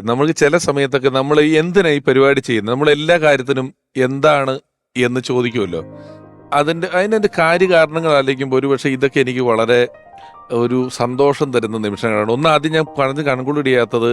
നമുക്ക് ചില സമയത്തൊക്കെ നമ്മൾ ഈ എന്തിനാ ഈ പരിപാടി ചെയ്യുന്നത്? നമ്മൾ എല്ലാ കാര്യത്തിനും എന്താണ് എന്ന് ചോദിക്കുമല്ലോ. അതിന്റെ അതിന്റെ കാര്യകാരണങ്ങൾ ആലോചിക്കുമ്പോൾ ഒരുപക്ഷെ ഇതൊക്കെ എനിക്ക് വളരെ ഒരു സന്തോഷം തരുന്ന നിമിഷങ്ങളാണ്. ഒന്ന് ആദ്യം ഞാൻ പറഞ്ഞ് കൺക്ലൂഡ് ചെയ്യാത്തത്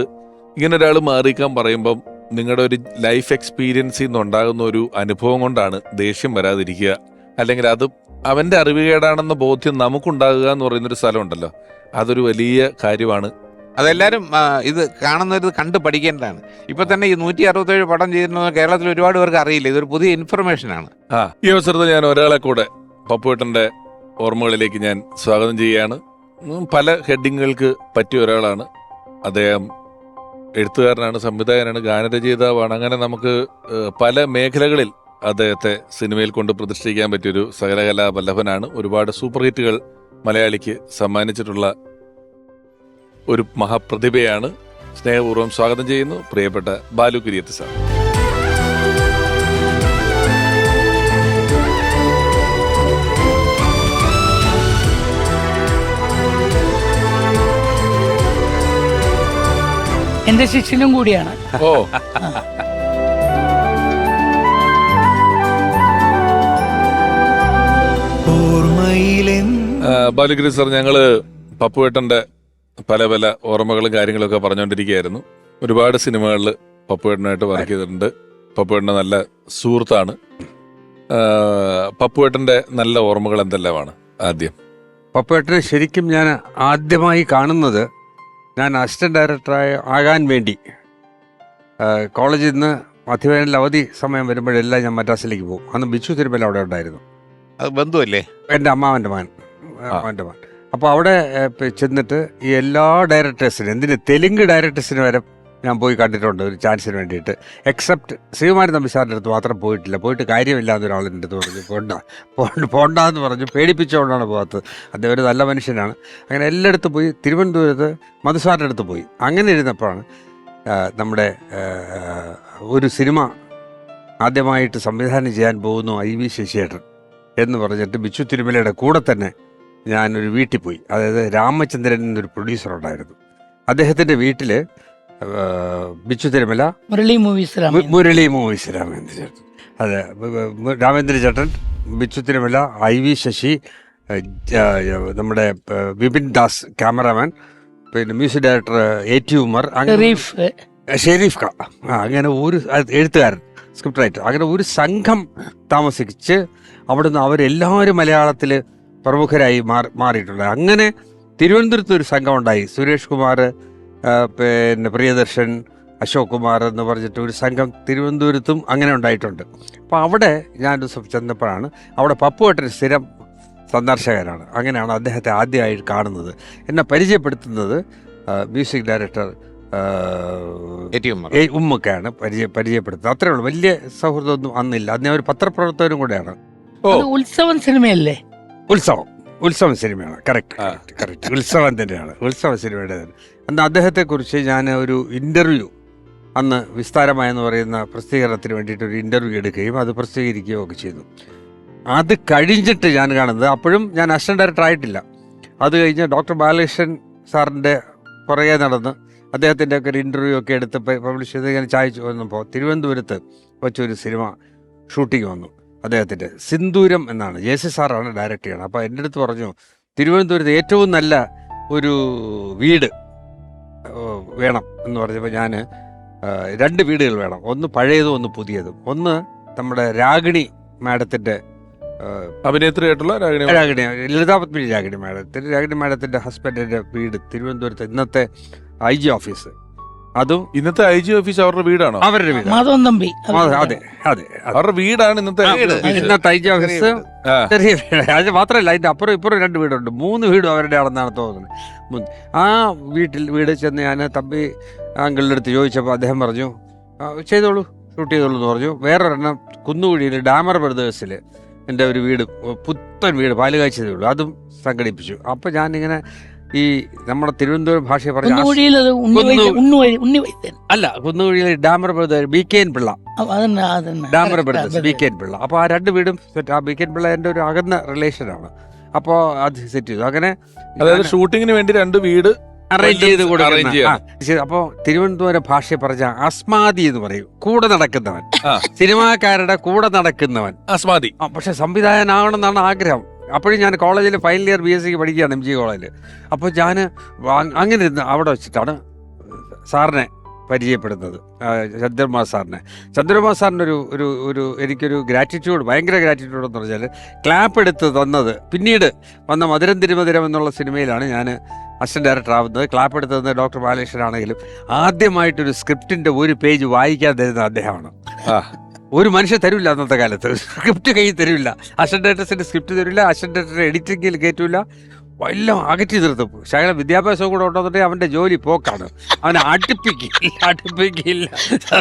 ഇങ്ങനെ ഒരാൾ മാറിക്കാൻ പറയുമ്പം നിങ്ങളുടെ ഒരു ലൈഫ് എക്സ്പീരിയൻസിൽ നിന്നുണ്ടാകുന്ന ഒരു അനുഭവം കൊണ്ടാണ് ദേഷ്യം വരാതിരിക്കുക. അല്ലെങ്കിൽ അത് അവന്റെ അറിവുകേടാണെന്ന ബോധ്യം നമുക്കുണ്ടാകുക എന്ന് പറയുന്നൊരു സ്ഥലമുണ്ടല്ലോ. അതൊരു വലിയ കാര്യമാണ്. അതെല്ലാരും ആ, ഇത് കാണുന്നവർ കണ്ട് പഠിക്കേണ്ടതാണ്. ഇപ്പൊ തന്നെ ഈ നൂറ്റി അറുപത്തേഴ് പടം ചെയ്തിരുന്നത് കേരളത്തിൽ ഒരുപാട് പേർക്ക് അറിയില്ല. ഇതൊരു പുതിയ ഇൻഫർമേഷൻ ആണ് ഈ അവസരത്തിൽ ഞാൻ ഒരാളെ കൂടെ പപ്പുവേട്ടന്റെ ഓർമ്മകളിലേക്ക് ഞാൻ സ്വാഗതം ചെയ്യുകയാണ്. പല ഹെഡിങ്ങുകൾക്ക് പറ്റിയ ഒരാളാണ്. അദ്ദേഹം എഴുത്തുകാരനാണ് സംവിധായകനാണ് ഗാനരചയിതാവാണ്. അങ്ങനെ നമുക്ക് പല മേഖലകളിൽ അദ്ദേഹത്തെ സിനിമയിൽ കൊണ്ട് പ്രതിഷ്ഠിക്കാൻ പറ്റിയൊരു സകലകലാ വല്ലഭനാണ്. ഒരുപാട് സൂപ്പർ ഹിറ്റുകൾ മലയാളിക്ക് സമ്മാനിച്ചിട്ടുള്ള ഒരു മഹാപ്രതിഭയാണ്. സ്നേഹപൂർവം സ്വാഗതം ചെയ്യുന്നു പ്രിയപ്പെട്ട ബാലു കുര്യത്ത് സാർ. എന്റെ ശിഷ്യനും കൂടിയാണ്. ഓ. ബാലുഗിരി സാർ ഞങ്ങൾ പപ്പുവേട്ടന്റെ പല പല ഓർമ്മകളും കാര്യങ്ങളൊക്കെ പറഞ്ഞുകൊണ്ടിരിക്കുകയായിരുന്നു ഒരുപാട് സിനിമകളിൽ പപ്പുവേട്ടനായിട്ട് വർക്ക് ചെയ്തിട്ടുണ്ട്. പപ്പുവേട്ടന്റെ നല്ല സുഹൃത്താണ്. പപ്പുവേട്ടന്റെ നല്ല ഓർമ്മകൾ എന്തെല്ലാമാണ് ആദ്യം? പപ്പുവേട്ടനെ ശരിക്കും ഞാൻ ആദ്യമായി കാണുന്നത് ഞാൻ അസിസ്റ്റന്റ് ഡയറക്ടറായ ആകാൻ വേണ്ടി. കോളേജിൽ നിന്ന് മധ്യവേനൽ അവധി സമയം വരുമ്പോഴെല്ലാം ഞാൻ മദ്രാസിലേക്ക് പോകും. അന്ന് ബിച്ചു തിരുമല അവിടെ ഉണ്ടായിരുന്നു. അത് ബന്ധുവല്ലേ? എന്റെ അമ്മാവന്റെ മകൻ. അമ്മാവന്റെ മകൻ. അപ്പോൾ അവിടെ ചെന്നിട്ട് ഈ എല്ലാ ഡയറക്ടേഴ്സിനും എന്തിന് തെലുങ്ക് ഡയറക്ടേഴ്സിന് വരെ ഞാൻ പോയി കണ്ടിട്ടുണ്ട് ഒരു ചാൻസിന് വേണ്ടിയിട്ട്. എക്സെപ്റ്റ് ശ്രീകുമാരൻ തമ്പി സാറിന്റെ അടുത്ത് മാത്രം പോയിട്ടില്ല. പോയിട്ട് കാര്യമില്ല ഒരാളിന്റെ അടുത്ത് പറഞ്ഞു പോണ്ട പോണ്ട പോണ്ട എന്ന് പറഞ്ഞു പേടിപ്പിച്ചുകൊണ്ടാണ് പോകാത്തത്. അദ്ദേഹം ഒരു നല്ല മനുഷ്യനാണ്. അങ്ങനെ എല്ലായിടത്തും പോയി തിരുവനന്തപുരത്ത് മധുസാറിന്റെ അടുത്ത് പോയി. അങ്ങനെ ഇരുന്നപ്പോഴാണ് നമ്മുടെ ഒരു സിനിമ ആദ്യമായിട്ട് സംവിധാനം ചെയ്യാൻ പോകുന്നു ഐ വി ശശിയേട്ടൻ എന്ന് പറഞ്ഞിട്ട് ബിച്ചു തിരുമലയുടെ കൂടെ തന്നെ ഞാനൊരു വീട്ടിൽ പോയി. അതായത് രാമചന്ദ്രൻ എന്നൊരു പ്രൊഡ്യൂസർ ഉണ്ടായിരുന്നു. അദ്ദേഹത്തിന്റെ വീട്ടിൽ ബിച്ചു തിരുമല മുരളി മൂവീസ് മുരളി മൂവീസ് രാമേന്ദ്ര ചേട്ടൻ അതെ രാമേന്ദ്ര ചേട്ടൻ ബിച്ചു തിരുമല ഐ വി ശശി നമ്മുടെ വിപിൻ ദാസ് ക്യാമറാമാൻ പിന്നെ music director A T Umar Sharif. ഖാ ആ, അങ്ങനെ ഒരു എഴുത്തുകാരൻ സ്ക്രിപ്റ്റ് റൈറ്റർ അങ്ങനെ ഒരു സംഘം താമസിച്ച് അവിടുന്ന് അവരെല്ലാവരും മലയാളത്തിൽ പ്രമുഖരായി മാറി മാറിയിട്ടുണ്ട്. അങ്ങനെ തിരുവനന്തപുരത്ത് ഒരു സംഘം ഉണ്ടായി സുരേഷ് കുമാർ പിന്നെ പ്രിയദർശൻ അശോക് കുമാർ എന്ന് പറഞ്ഞിട്ട് ഒരു സംഘം തിരുവനന്തപുരത്തും അങ്ങനെ ഉണ്ടായിട്ടുണ്ട്. അപ്പോൾ അവിടെ ഞാൻ ദിവസം ചെന്നപ്പോഴാണ് അവിടെ പപ്പുവേട്ടൻ സ്ഥിരം സന്ദർശകനാണ്. അങ്ങനെയാണ് അദ്ദേഹത്തെ ആദ്യമായി കാണുന്നത്. എന്നെ പരിചയപ്പെടുത്തുന്നത് മ്യൂസിക് ഡയറക്ടർ ഉമ്മക്കാണ് പരിചയ പരിചയപ്പെടുത്തുന്നത്. അത്രേ ഉള്ളൂ. വലിയ സൗഹൃദമൊന്നും അന്നില്ല. അന്ന് ഒരു പത്രപ്രവർത്തകരും കൂടെയാണ്. ഉത്സവം സിനിമയല്ലേ? ഉത്സവം. ഉത്സവം സിനിമയാണ്. കറക്റ്റ്. കറക്റ്റ് ഉത്സവം തന്നെയാണ്. ഉത്സവ സിനിമയുടെ തന്നെ. അന്ന് അദ്ദേഹത്തെക്കുറിച്ച് ഞാൻ ഒരു ഇന്റർവ്യൂ അന്ന് വിസ്താരമായെന്ന് പറയുന്ന പ്രസിദ്ധീകരണത്തിന് വേണ്ടിയിട്ട് ഒരു ഇന്റർവ്യൂ എടുക്കുകയും അത് പ്രസിദ്ധീകരിക്കുകയും ഒക്കെ ചെയ്തു. അത് കഴിഞ്ഞിട്ട് ഞാൻ കാണുന്നത് അപ്പോഴും ഞാൻ അസിസ്റ്റന്റ് ഡയറക്ടർ ആയിട്ടില്ല. അത് കഴിഞ്ഞ് ഡോക്ടർ ബാലകൃഷ്ണൻ സാറിന്റെ പുറകെ നടന്ന് അദ്ദേഹത്തിന്റെ ഒക്കെ ഒരു ഇന്റർവ്യൂ ഒക്കെ എടുത്ത് പബ്ലിഷ് ചെയ്ത് ഇങ്ങനെ ചായച്ചു വന്നപ്പോൾ തിരുവനന്തപുരത്ത് വെച്ചൊരു സിനിമ ഷൂട്ടിംഗ് വന്നു. അദ്ദേഹത്തിന്റെ സിന്ദൂരം എന്നാണ്. ജെ സി സാറാണ് ഡയറക്റ്റ് ചെയ്യണം അപ്പോൾ എന്റെ അടുത്ത് പറഞ്ഞു തിരുവനന്തപുരത്ത് ഏറ്റവും നല്ല ഒരു വീട് വേണം എന്ന് പറഞ്ഞപ്പോൾ ഞാൻ രണ്ട് വീടുകൾ വേണം. ഒന്ന് പഴയതും ഒന്ന് പുതിയതും. ഒന്ന് നമ്മുടെ രാഗിണി മാഡത്തിന്റെ അഭിനേത്രിയായിട്ടുള്ള രാഗിണി രാഗിണി ലളിതാ പത്മിനി രാഗിണി മാഡത്തിന്റെ രാഗിണി മാഡത്തിന്റെ ഹസ്ബൻഡിന്റെ വീട് തിരുവനന്തപുരത്ത് ഇന്നത്തെ ഐ ജി ഓഫീസ് അതും ഇന്നത്തെ ഐ ജി ഓഫീസ് അവരുടെ വീടാണോ? അവരുടെ വീട് മാധവൻ തമ്പി. അതെ അതെ അവരുടെ വീടാണ് ഇന്നത്തെ ഇന്നത്തെ ഐ ജി ഓഫീസ് ചെറിയ വീട്. അത് മാത്രമല്ല അതിന്റെ അപ്പുറം ഇപ്പുറം രണ്ട് വീടുണ്ട്. മൂന്ന് വീടും അവരുടെ ആണെന്നാണ് തോന്നുന്നത്. ആ വീട്ടിൽ വീട് ചെന്ന് ഞാൻ തമ്പി അങ്കിളിന്റെ അടുത്ത് ചോദിച്ചപ്പോൾ അദ്ദേഹം പറഞ്ഞു ചെയ്തോളൂ ഷൂട്ട് ചെയ്തോളൂ എന്ന് പറഞ്ഞു. വേറൊരെണ്ണം കുന്നുകുഴിയിൽ ഡാമർ ബ്രദേഴ്സിൽ എന്റെ ഒരു വീട് പുത്തൻ വീട് പാലുകാഴ്ചതേ ഉള്ളൂ. അതും സംഘടിപ്പിച്ചു. അപ്പോൾ ഞാനിങ്ങനെ ഈ നമ്മുടെ തിരുവനന്തപുരം പറഞ്ഞ വൈദ്യൻ അല്ല കുന്നുകുഴിയിൽ Damar brothers B K N Pillai. Damar brothers B K N Pillai. അപ്പോൾ ആ രണ്ട് വീടും സെറ്റ് ആ ബി കെ എൻ പിള്ള എന്റെ ഒരു അകന്ന റിലേഷനാണ് അപ്പോൾ അത് സെറ്റ് ചെയ്തു. അങ്ങനെ അതായത് ഷൂട്ടിങ്ങിന് വേണ്ടി രണ്ട് വീട് അറേഞ്ച് ചെയ്ത് കൂടെ കൊടുക്കുന്ന. അപ്പോ തിരുവനന്തപുരം ഭാഷ പറഞ്ഞ അസ്മാതി എന്ന് പറയും. കൂടെ നടക്കുന്നവൻ. സിനിമാക്കാരുടെ കൂടെ നടക്കുന്നവൻ. അസ്മാതി പക്ഷെ സംവിധായകനാവണമെന്നാണ് ആഗ്രഹം. അപ്പോഴും ഞാൻ കോളേജിൽ ഫൈനൽ ഇയർ ബി എസ് സിക്ക് പഠിക്കുകയാണ് എം ജി കോളേജിൽ അപ്പോൾ ഞാൻ അങ്ങനെ ഇരുന്ന് അവിടെ വെച്ചിട്ടാണ് സാറിനെ പരിചയപ്പെടുന്നത്. ചന്ദ്രമാ സാറിനെ. ചന്ദ്രകുമാർ സാറിന്റെ ഒരു ഒരു എനിക്കൊരു ഗ്രാറ്റിറ്റ്യൂഡ് ഭയങ്കര ഗ്രാറ്റിറ്റ്യൂഡ് എന്ന് പറഞ്ഞാൽ ക്ലാപ്പ് എടുത്ത് തന്നത് പിന്നീട് വന്ന മധുരം തിരുമധുരം എന്നുള്ള സിനിമയിലാണ് ഞാൻ അസിസ്റ്റന്റ് ഡയറക്ടർ ആവുന്നത്. ക്ലാപ്പ് എടുത്ത് തന്നത് ഡോക്ടർ ബാലകൃഷ്ണനാണെങ്കിലും ആദ്യമായിട്ടൊരു സ്ക്രിപ്റ്റിന്റെ ഒരു പേജ് വായിക്കാൻ തരുന്ന അദ്ദേഹമാണ്. ഒരു മനുഷ്യൻ തരില്ല അന്നത്തെ കാലത്ത്. സ്ക്രിപ്റ്റ് കയ്യിൽ തരില്ല അസിസ്റ്റന്റ് സ്ക്രിപ്റ്റ് തരില്ല അസൻഡേറ്റർ എഡിറ്റിംഗിൽ കയറ്റില്ല എല്ലാം അകറ്റി നിർത്തും ശകല വിദ്യാഭ്യാസം കൂടെ ഉണ്ടെന്നുണ്ടെങ്കിൽ അവന്റെ ജോലി പോക്കാണ്. അവനെ അടുപ്പിക്കില്ല അടുപ്പിക്കില്ല.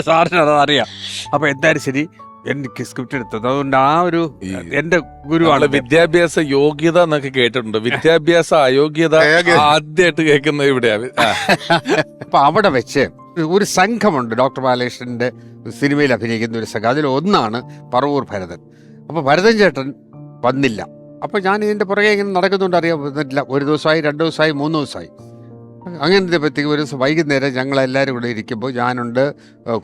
സാറിന് അതറിയാം അറിയാം. അപ്പൊ എന്തായാലും ശരി എനിക്ക് സ്ക്രിപ്റ്റ് എടുത്തത്. അതുകൊണ്ട് ആ ഒരു എന്റെ ഗുരുവാണ് വിദ്യാഭ്യാസ യോഗ്യത എന്നൊക്കെ കേട്ടിട്ടുണ്ട്. വിദ്യാഭ്യാസ അയോഗ്യത അയോഗ്യത. ആദ്യമായിട്ട് കേൾക്കുന്നത് ഇവിടെയാണ്. അപ്പൊ അവിടെ വെച്ച്. ഒരു സംഘമുണ്ട്. ഡോക്ടർ ബാലകൃഷ്ണന്റെ സിനിമയിൽ അഭിനയിക്കുന്ന ഒരു സംഘം. അതിൽ ഒന്നാണ് പറവൂർ ഭരതൻ. അപ്പോൾ ഭരതൻ ചേട്ടൻ വന്നില്ല. അപ്പോൾ ഞാൻ ഇതിന്റെ പുറകെ ഇങ്ങനെ നടക്കുന്നുണ്ട് അറിയാൻ പറ്റില്ല ഒരു ദിവസമായി രണ്ട് ദിവസമായി മൂന്ന് ദിവസമായി. അങ്ങനത്തെ പറ്റിക്ക് ഒരു ദിവസം വൈകുന്നേരം ഞങ്ങളെല്ലാവരും കൂടെ ഇരിക്കുമ്പോൾ ഞാനുണ്ട്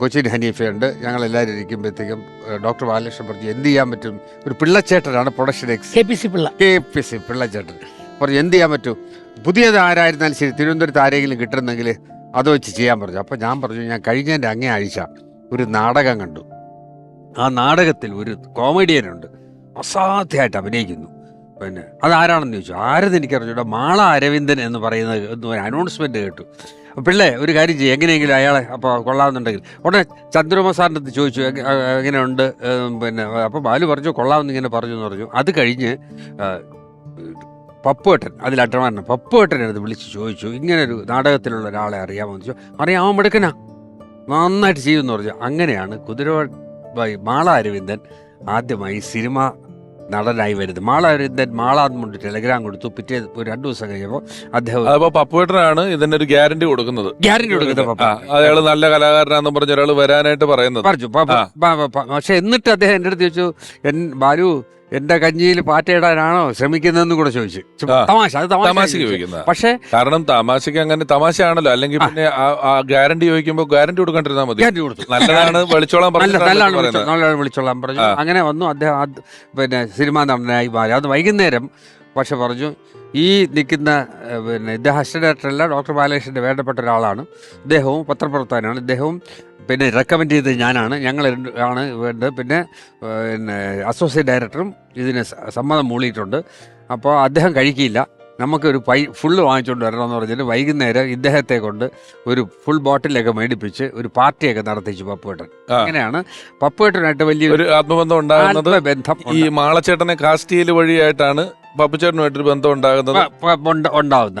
കൊച്ചിൻ ഹനീഫയുണ്ട്. ഞങ്ങളെല്ലാവരും ഇരിക്കുമ്പോഴത്തേക്കും ഡോക്ടർ ബാലകൃഷ്ണൻ പറഞ്ഞു എന്ത് ചെയ്യാൻ പറ്റും? ഒരു പിള്ളച്ചേട്ടനാണ് production ex. K P C Pillai. K P C പിള്ളച്ചേട്ടൻ പറഞ്ഞു എന്ത് ചെയ്യാൻ പറ്റും? പുതിയത് ആരായിരുന്നാലും ശരി തിരുവനന്തപുരത്ത് ആരെങ്കിലും കിട്ടുന്നെങ്കിൽ അത് വെച്ച് ചെയ്യാൻ പറഞ്ഞു. അപ്പോൾ ഞാൻ പറഞ്ഞു ഞാൻ കഴിഞ്ഞതിന്റെ അങ്ങേ ആഴ്ച ഒരു നാടകം കണ്ടു. ആ നാടകത്തിൽ ഒരു കോമഡിയനുണ്ട്. അസാധ്യമായിട്ട് അഭിനയിക്കുന്നു. പിന്നെ അതാരാണെന്ന് ചോദിച്ചു. ആരെന്ന് എനിക്കറിഞ്ഞൂടാ? മാള അരവിന്ദൻ എന്ന് പറയുന്ന ഒരു അനൗൺസ്മെന്റ് കേട്ടു. പിള്ളേ ഒരു കാര്യം ചെയ്യും. എങ്ങനെയെങ്കിലും അയാളെ അപ്പോൾ കൊള്ളാമെന്നുണ്ടെങ്കിൽ. ഉടനെ ചന്ദ്രമ സാറിന്റെ അടുത്ത് ചോദിച്ചു "എങ്ങ- ആ, എങ്ങനെയുണ്ട്? പിന്നെ അപ്പോൾ ബാലു പറഞ്ഞു കൊള്ളാമെന്ന് ഇങ്ങനെ പറഞ്ഞു എന്ന് പറഞ്ഞു. അത് കഴിഞ്ഞ് പപ്പുവേട്ടൻ അതിൽ അട്ടമാരനെ പപ്പുവേട്ടനെ അത് വിളിച്ച് ചോദിച്ചു. ഇങ്ങനെ ഒരു നാടകത്തിലുള്ള ഒരാളെ അറിയാമോ എന്ന് ചോദിച്ചു. അറിയാം അവൻ മിടുക്കനാ. നന്നായിട്ട് ചെയ്യുമെന്ന് പറഞ്ഞു. അങ്ങനെയാണ് കുതിര മാള അരവിന്ദൻ ആദ്യമായി സിനിമ നടനായി വരുന്നത്. മാള അരവിന്ദൻ മാളാന്നുകൊണ്ട് ടെലഗ്രാം കൊടുത്തു. പിറ്റേ ഒരു രണ്ടു ദിവസം കഴിയുമ്പോൾ അദ്ദേഹം പപ്പുവേട്ടനാണ് ഇതിന്റെ ഒരു ഗ്യാരണ്ടി കൊടുക്കുന്നത്. ഗ്യാരണ്ടി കൊടുക്കുന്നത് അയാൾ നല്ല കലാകാരനാന്ന് പറഞ്ഞ ഒരാൾ വരാനായിട്ട് പറയുന്നത്. പറഞ്ഞു. പക്ഷെ എന്നിട്ട് അദ്ദേഹം എന്റെ അടുത്ത് ചോദിച്ചു എൻ ബാലു എന്റെ കഞ്ഞിയിൽ പാറ്റയിടാനാണോ ശ്രമിക്കുന്നതെന്ന് കൂടെ ചോദിച്ചു. തമാശ അത് തമാശക്ക് തമാശ ചോദിക്കുന്ന. പക്ഷേ കാരണം തമാശക്ക് അങ്ങനെ തമാശയാണല്ലോ. അല്ലെങ്കിൽ പിന്നെ ആ- ആ ഗ്യാരണ്ടി ചോദിക്കുമ്പോൾ ഗ്യാരണ്ടി കൊടുക്കണ്ടിരുന്നാ മതി. ഗ്യാരണ്ടി കൊടുത്തു. നല്ലതാണ് വെളിച്ചോളം നല്ല നല്ലതാണ് വിളിച്ചോ- നല്ലതാണ് വിളിച്ചോളാൻ പറഞ്ഞു അങ്ങനെ വന്നു. അദ്ദേഹം പിന്നെ സിനിമാ നടനായി മാറി. അത് വൈകുന്നേരം പക്ഷെ പറഞ്ഞു ഈ നിൽക്കുന്ന പിന്നെ ഇദ്ദേഹം ഡയറക്ടറല്ല ഡോക്ടർ ബാലകൃഷ്ണന്റെ വേണ്ടപ്പെട്ട ഒരാളാണ്. ഇദ്ദേഹവും പത്രപ്രവർത്തകനാണ്. ഇദ്ദേഹവും പിന്നെ റെക്കമെൻഡ് ചെയ്തത് ഞാനാണ്. ഞങ്ങൾ ആണ് വേണ്ടത്. പിന്നെ പിന്നെ അസോസിയേറ്റ് ഡയറക്ടറും ഇതിന് സമ്മതം മൂളിയിട്ടുണ്ട്. അപ്പോൾ അദ്ദേഹം കഴിക്കില്ല നമുക്കൊരു പൈ ഫുള്ള് വാങ്ങിച്ചുകൊണ്ട് വരണമെന്ന് പറഞ്ഞിട്ട് വൈകുന്നേരം ഇദ്ദേഹത്തെ കൊണ്ട് ഒരു ഫുൾ ബോട്ടിലൊക്കെ മേടിപ്പിച്ച് ഒരു പാർട്ടിയൊക്കെ നടത്തിച്ചു പപ്പുവേട്ടൻ. അങ്ങനെയാണ് പപ്പുവേട്ടനായിട്ട് വലിയ ഒരു ആത്മബന്ധം ഉണ്ടാകുന്നത് ബന്ധം ഈ മാളച്ചേട്ടനെ കാസ്റ്റ് ചെയ്യൽ വഴിയായിട്ടാണ് പപ്പുച്ചേട്ടനുമായിട്ടൊരു ബന്ധം ഉണ്ടാകുന്നത് ഉണ്ടാവുന്ന.